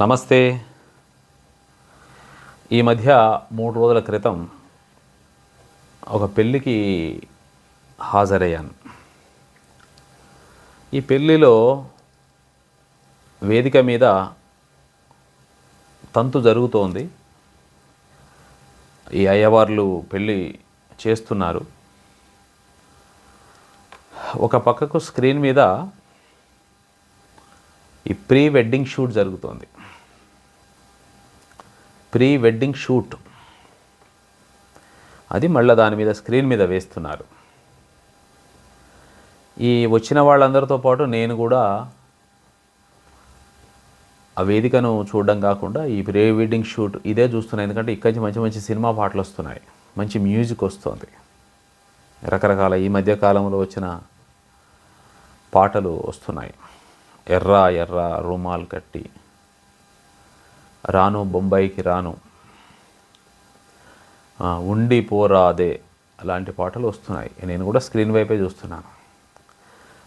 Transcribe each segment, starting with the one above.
నమస్తే. ఈ మధ్య మూడు రోజుల క్రితం ఒక పెళ్ళికి హాజరయ్యాను. ఈ పెళ్ళిలో వేదిక మీద తంతు జరుగుతోంది. ఈ అయ్యవార్లు పెళ్ళి చేస్తున్నారు. ఒక పక్కకు స్క్రీన్ మీద ఈ ప్రీ వెడ్డింగ్ షూట్ జరుగుతోంది. Pre wedding shoot. అది మళ్ళీ దాని మీద స్క్రీన్ మీద వేస్తున్నారు. ఈ వచ్చిన వాళ్ళందరితో పాటు నేను కూడా ఆ వేదికను చూడడం కాకుండా ఈ ప్రీ వెడ్డింగ్ షూట్ ఇదే చూస్తున్నాను. ఎందుకంటే ఇక్కడి నుంచి మంచి మంచి సినిమా పాటలు వస్తున్నాయి. మంచి మ్యూజిక్ వస్తుంది. రకరకాల ఈ మధ్య కాలంలో వచ్చిన పాటలు వస్తున్నాయి. ఎర్ర ఎర్ర రుమాల్ కట్టి రాను బొంబాయికి రాను. ఉండి పోరాదే అలాంటి పాటలు వస్తున్నాయి. నేను కూడా స్క్రీన్ వైపే చూస్తున్నాను.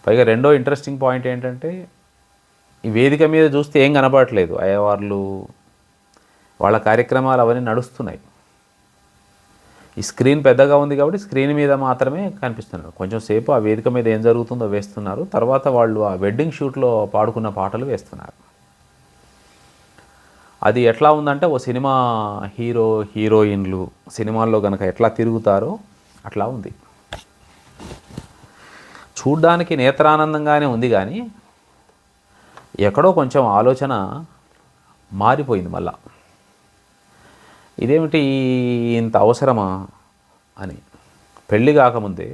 పైగా రెండో ఇంట్రెస్టింగ్ పాయింట్ ఏంటంటే ఈ వేదిక మీద చూస్తే ఏం కనపడట్లేదు. అయ్యవార్లు వాళ్ళ కార్యక్రమాలు అవన్నీ నడుస్తున్నాయి. ఈ స్క్రీన్ పెద్దగా ఉంది కాబట్టి స్క్రీన్ మీద మాత్రమే కనిపిస్తున్నారు. కొంచెం సేపు ఆ వేదిక మీద ఏం జరుగుతుందో వేస్తున్నారు. తర్వాత వాళ్ళు ఆ వెడ్డింగ్ షూట్లో పాడుకున్న పాటలు వేస్తున్నారు. అది ఎట్లా ఉందంటే ఓ సినిమా హీరో హీరోయిన్లు సినిమాల్లో కనుక ఎట్లా తిరుగుతారో అట్లా ఉంది. చూడ్డానికి నేత్రానందంగానే ఉంది కానీ ఎక్కడో కొంచెం ఆలోచన మారిపోయింది మళ్ళా. ఇదేమిటి ఇంత అవసరమా అని. పెళ్ళి కాకముందే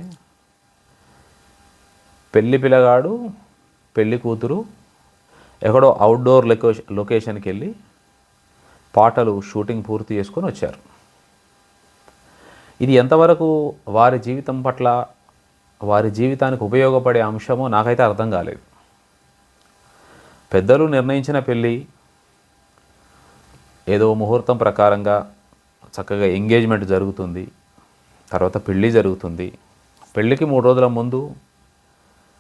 పెళ్ళి పిల్లగాడు పెళ్ళి కూతురు ఎక్కడో అవుట్డోర్ లొకేషన్ లొకేషన్కి వెళ్ళి పాటలు షూటింగ్ పూర్తి చేసుకొని వచ్చారు. ఇది ఎంతవరకు వారి జీవితం పట్ల వారి జీవితానికి ఉపయోగపడే అంశమో నాకైతే అర్థం కాలేదు. పెద్దలు నిర్ణయించిన పెళ్ళి ఏదో ముహూర్తం ప్రకారంగా చక్కగా ఎంగేజ్మెంట్ జరుగుతుంది తర్వాత పెళ్ళి జరుగుతుంది. పెళ్ళికి మూడు రోజుల ముందు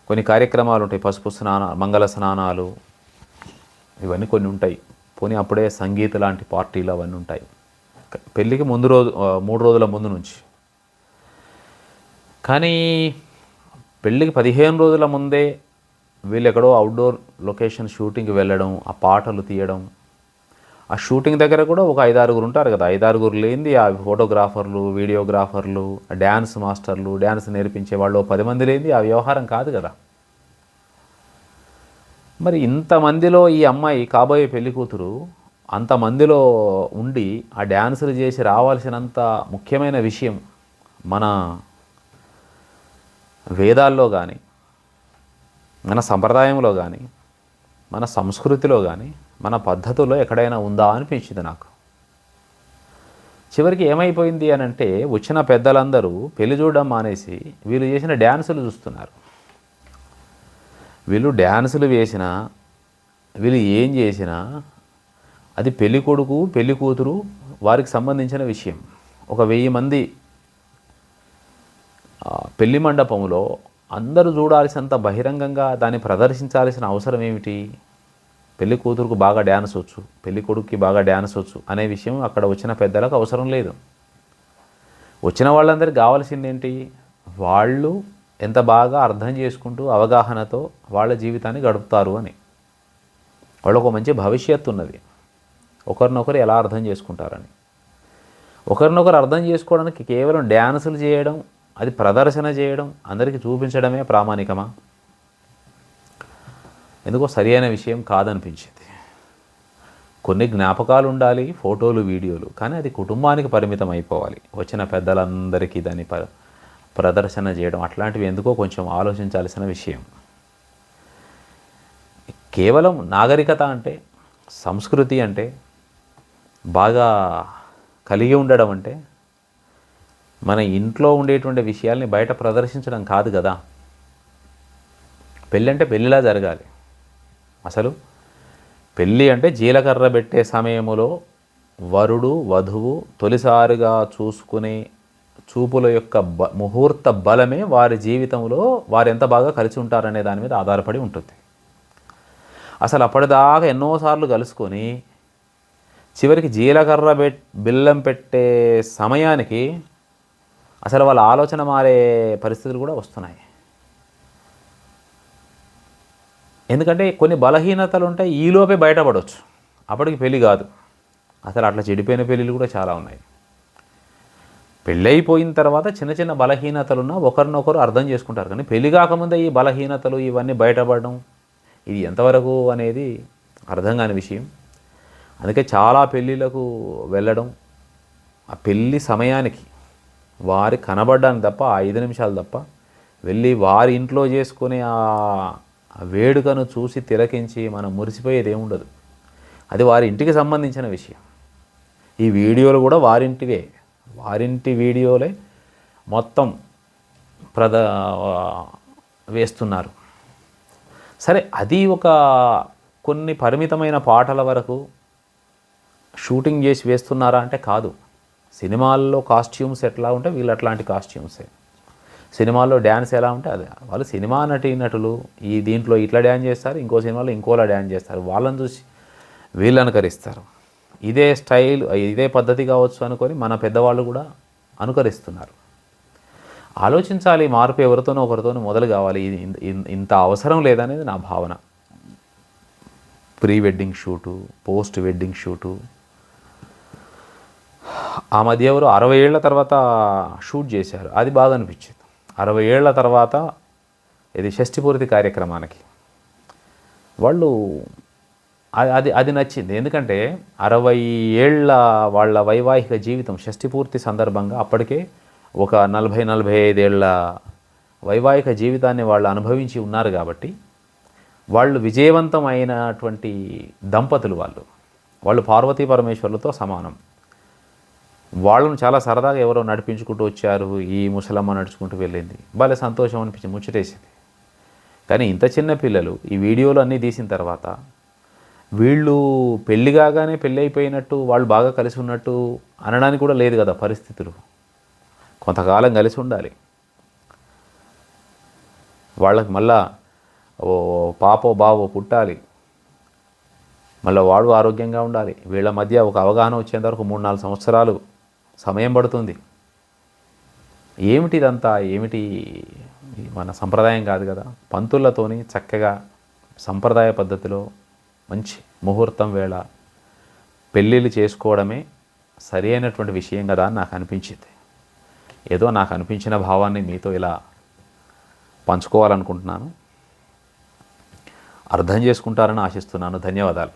కొన్ని కార్యక్రమాలు ఉంటాయి పసుపు స్నాన మంగళ స్నానాలు ఇవన్నీ కొన్ని ఉంటాయి. పోనీ అప్పుడే సంగీత లాంటి పార్టీలు అవన్నీ ఉంటాయి. పెళ్ళికి ముందు రోజు మూడు రోజుల ముందు నుంచి. కానీ పెళ్ళికి పదిహేను రోజుల ముందే వీళ్ళు ఎక్కడో అవుట్డోర్ లొకేషన్ షూటింగ్కి వెళ్ళడం ఆ పాటలు తీయడం. ఆ షూటింగ్ దగ్గర కూడా ఒక ఐదారుగురు ఉంటారు కదా. ఐదారుగురు లేనిది ఆ ఫోటోగ్రాఫర్లు వీడియోగ్రాఫర్లు డ్యాన్స్ మాస్టర్లు డ్యాన్స్ నేర్పించే వాళ్ళు పది మంది లేనిది ఆ వ్యవహారం కాదు కదా. మరి ఇంతమందిలో ఈ అమ్మాయి కాబోయే పెళ్ళి కూతురు అంతమందిలో ఉండి ఆ డ్యాన్సులు చేసి రావాల్సినంత ముఖ్యమైన విషయం మన వేదాల్లో కానీ మన సంప్రదాయంలో కానీ మన సంస్కృతిలో కానీ మన పద్ధతుల్లో ఎక్కడైనా ఉందా అనిపించింది నాకు. చివరికి ఏమైపోయింది అని అంటే వచ్చిన పెద్దలందరూ పెళ్ళి చూడడం మానేసి వీళ్ళు చేసిన డ్యాన్సులు చూస్తున్నారు. వీళ్ళు డ్యాన్సులు వేసినా వీళ్ళు ఏం చేసినా అది పెళ్ళి కొడుకు పెళ్ళి కూతురు వారికి సంబంధించిన విషయం. ఒక వెయ్యి మంది పెళ్ళి మండపంలో అందరూ చూడాల్సినంత బహిరంగంగా దాన్ని ప్రదర్శించాల్సిన అవసరం ఏమిటి? పెళ్ళి కూతురుకు బాగా డ్యాన్స్ వచ్చు పెళ్ళి కొడుకుకి బాగా డ్యాన్స్ వచ్చు అనే విషయం అక్కడ వచ్చిన పెద్దలకు అవసరం లేదు. వచ్చిన వాళ్ళందరికీ కావాల్సింది ఏంటి వాళ్ళు ఎంత బాగా అర్థం చేసుకుంటూ అవగాహనతో వాళ్ళ జీవితాన్ని గడుపుతారు అని. వాళ్ళకు మంచి భవిష్యత్తు ఉన్నది. ఒకరినొకరు ఎలా అర్థం చేసుకుంటారని. ఒకరినొకరు అర్థం చేసుకోవడానికి కేవలం డ్యాన్సులు చేయడం అది ప్రదర్శన చేయడం అందరికీ చూపించడమే ప్రామాణికమా? ఎందుకో సరియైన విషయం కాదనిపించింది. కొన్ని జ్ఞాపకాలు ఉండాలి ఫోటోలు వీడియోలు కానీ అది కుటుంబానికి పరిమితం అయిపోవాలి వచ్చిన పెద్దలందరికీ దాని ప ప్రదర్శన చేయడం అట్లాంటివి ఎందుకో కొంచెం ఆలోచించాల్సిన విషయం. కేవలం నాగరికత అంటే సంస్కృతి అంటే బాగా కలిగి ఉండడం అంటే మన ఇంట్లో ఉండేటువంటి విషయాల్ని బయట ప్రదర్శించడం కాదు కదా. పెళ్ళి అంటే పెళ్ళిలా జరగాలి. అసలు పెళ్ళి అంటే జీలకర్ర పెట్టే సమయములో వరుడు వధువు తొలిసారిగా చూసుకునే చూపుల యొక్క బ ముహూర్త బలమే వారి జీవితంలో వారు ఎంత బాగా కలిసి ఉంటారనే దాని మీద ఆధారపడి ఉంటుంది. అసలు అప్పటిదాకా ఎన్నోసార్లు కలుసుకొని చివరికి జీలకర్ర పెట్ బిల్లం పెట్టే సమయానికి అసలు వాళ్ళ ఆలోచన మారే పరిస్థితులు కూడా వస్తున్నాయి. ఎందుకంటే కొన్ని బలహీనతలు ఉంటాయి ఈలోపే బయటపడవచ్చు అప్పటికి పెళ్ళి కాదు. అసలు అట్లా చెడిపోయిన పెళ్ళిళ్ళు కూడా చాలా ఉన్నాయి. పెళ్ళైపోయిన తర్వాత చిన్న చిన్న బలహీనతలున్నా ఒకరినొకరు అర్థం చేసుకుంటారు. కానీ పెళ్ళి కాకముందే ఈ బలహీనతలు ఇవన్నీ బయటపడడం ఇది ఎంతవరకు అనేది అర్థం కాని విషయం. అందుకే చాలా పెళ్ళిళ్ళకు వెళ్ళడం ఆ పెళ్ళి సమయానికి వారి కనబడడానికి తప్ప ఆ ఐదు నిమిషాలు తప్ప వెళ్ళి వారి ఇంట్లో చేసుకునే ఆ వేడుకను చూసి తిరకించి మనం మురిసిపోయేది ఏముండదు. అది వారి ఇంటికి సంబంధించిన విషయం. ఈ వీడియోలు కూడా వారింటివే. వారింటి వీడియోలే మొత్తం ప్రద వేస్తున్నారు. సరే అది ఒక కొన్ని పరిమితమైన పాటల వరకు షూటింగ్ చేసి వేస్తున్నారా అంటే కాదు. సినిమాల్లో కాస్ట్యూమ్స్ ఎట్లా ఉంటే వీళ్ళు అట్లాంటి కాస్ట్యూమ్సే. సినిమాల్లో డ్యాన్స్ ఎలా ఉంటే అదే. వాళ్ళు సినిమా నటి నటులు ఈ దీంట్లో ఇట్లా డ్యాన్స్ చేస్తారు ఇంకో సినిమాలో ఇంకోలా డ్యాన్స్ చేస్తారు. వాళ్ళని చూసి వీళ్ళు అనుకరిస్తారు. ఇదే స్టైల్ ఇదే పద్ధతి కావచ్చు అనుకొని మన పెద్దవాళ్ళు కూడా అనుకరిస్తున్నారు. ఆలోచించాలి మార్పు ఎవరితోనో ఒకరితోనో మొదలు కావాలి. ఇది ఇంత అవసరం లేదనేది నా భావన. Pre wedding shoot post wedding shoot. ఆ మధ్య ఎవరు అరవై ఏళ్ళ తర్వాత షూట్ చేశారు. అది బాగా అనిపించింది. అరవై ఏళ్ళ తర్వాత ఇది షష్ఠిపూర్తి కార్యక్రమానికి. వాళ్ళు అది అది అది నచ్చింది. ఎందుకంటే అరవై ఏళ్ళ వాళ్ళ వైవాహిక జీవితం షష్టిపూర్తి సందర్భంగా అప్పటికే ఒక నలభై నలభై ఐదేళ్ళ వైవాహిక జీవితాన్ని వాళ్ళు అనుభవించి ఉన్నారు కాబట్టి వాళ్ళు విజయవంతం అయినటువంటి దంపతులు వాళ్ళు. వాళ్ళు పార్వతీ పరమేశ్వర్లతో సమానం. వాళ్ళను చాలా సరదాగా ఎవరో నడిపించుకుంటూ వచ్చారు. ఈ ముసలమ్మ నడుచుకుంటూ వెళ్ళింది. భలే సంతోషం అనిపించి ముచ్చటేసింది. కానీ ఇంత చిన్న పిల్లలు ఈ వీడియోలు అన్నీ తీసిన తర్వాత వీళ్ళు పెళ్ళి కాగానే పెళ్ళి అయిపోయినట్టు వాళ్ళు బాగా కలిసి ఉన్నట్టు అనడానికి కూడా లేదు కదా పరిస్థితులు. కొంతకాలం కలిసి ఉండాలి. వాళ్ళకి మళ్ళా ఓ పాపో బావో పుట్టాలి. మళ్ళీ వాడు ఆరోగ్యంగా ఉండాలి. వీళ్ళ మధ్య ఒక అవగాహన వచ్చేంత వరకు మూడు నాలుగు సంవత్సరాలు సమయం పడుతుంది. ఏమిటి ఇదంతా ఏమిటి మన సంప్రదాయం కాదు కదా? పంతులతోని చక్కగా సంప్రదాయ పద్ధతిలో మంచి ముహూర్తం వేళ పెళ్ళిళ్ళు చేసుకోవడమే సరి అయినటువంటి విషయం కదా అని నాకు అనిపించింది. ఏదో నాకు అనిపించిన భావాన్ని మీతో ఇలా పంచుకోవాలనుకుంటున్నాను. అర్థం చేసుకుంటారని ఆశిస్తున్నాను. ధన్యవాదాలు.